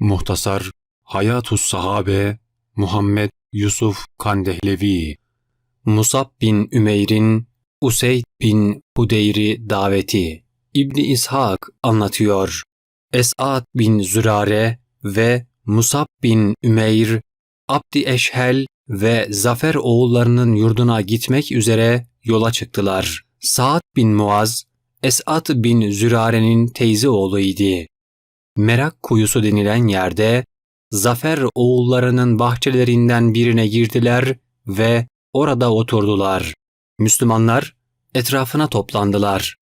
Muhtasar Hayatus Sahabe Muhammed Yusuf Kandehlevi Musab bin Ümeyr'in Useyd bin Hudeyri daveti İbni İshak anlatıyor. Es'ad bin Zürare ve Musab bin Ümeyr, Abdi Eşhel ve Zafer oğullarının yurduna gitmek üzere yola çıktılar. Sa'd bin Muaz, Es'ad bin Zürare'nin teyze oğluydu. Merak kuyusu denilen yerde Zafer oğullarının bahçelerinden birine girdiler ve orada oturdular. Müslümanlar etrafına toplandılar.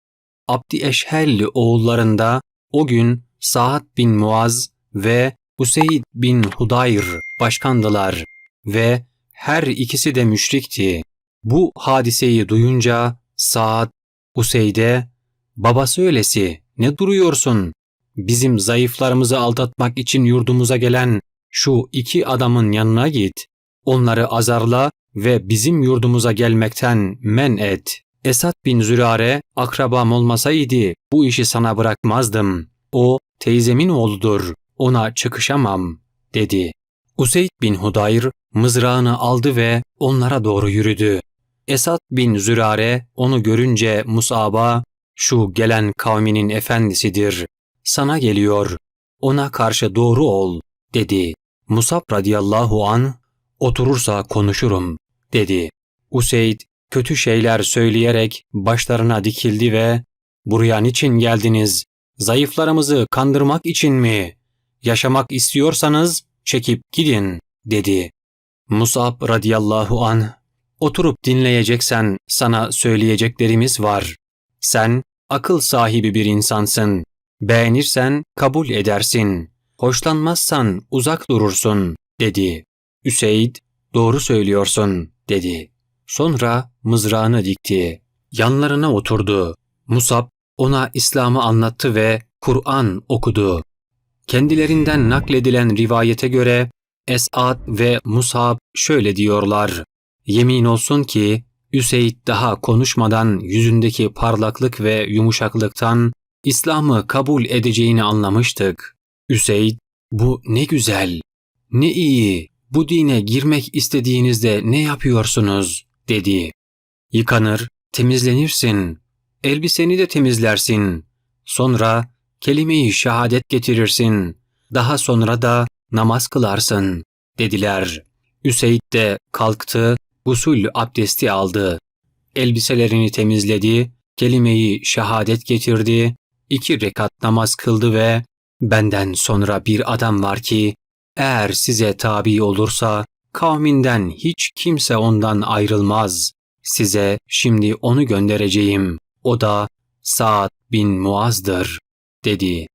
Abdi Eşhel oğullarında o gün Sa'd bin Muaz ve Useyd bin Hudayr başkandılar ve her ikisi de müşrikti. Bu hadiseyi duyunca Sa'd Useyd'e babası öylesi ne duruyorsun? Bizim zayıflarımızı aldatmak için yurdumuza gelen şu iki adamın yanına git. Onları azarla ve bizim yurdumuza gelmekten men et. Esad bin Zürare akrabam olmasaydı bu işi sana bırakmazdım. O teyzemin oğludur. Ona çıkışamam dedi. Useyd bin Hudayr mızrağını aldı ve onlara doğru yürüdü. Esad bin Zürare onu görünce Musab'a şu gelen kavminin efendisidir. Sana geliyor. Ona karşı doğru ol dedi. Musab radıyallahu an oturursa konuşurum dedi. Useyd kötü şeyler söyleyerek başlarına dikildi ve buraya niçin geldiniz? Zayıflarımızı kandırmak için mi? Yaşamak istiyorsanız çekip gidin dedi. Musab radıyallahu an oturup dinleyeceksen sana söyleyeceklerimiz var. Sen akıl sahibi bir insansın. Beğenirsen kabul edersin. Hoşlanmazsan uzak durursun dedi. Üseyd doğru söylüyorsun dedi. Sonra mızrağını dikti. Yanlarına oturdu. Musab ona İslam'ı anlattı ve Kur'an okudu. Kendilerinden nakledilen rivayete göre Es'ad ve Musab şöyle diyorlar. Yemin olsun ki Üseyd daha konuşmadan yüzündeki parlaklık ve yumuşaklıktan İslam'ı kabul edeceğini anlamıştık. Üseyd, bu ne güzel, ne iyi, bu dine girmek istediğinizde ne yapıyorsunuz, dedi. Yıkanır, temizlenirsin, elbiseni de temizlersin. Sonra kelime-i şehadet getirirsin. Daha sonra da namaz kılarsın, dediler. Üseyd de kalktı, gusül abdesti aldı. Elbiselerini temizledi, kelimeyi şehadet getirdi, iki rekat namaz kıldı ve benden sonra bir adam var ki eğer size tabi olursa kavminden hiç kimse ondan ayrılmaz. Size şimdi onu göndereceğim. O da Sa'd bin Muaz'dır, dedi.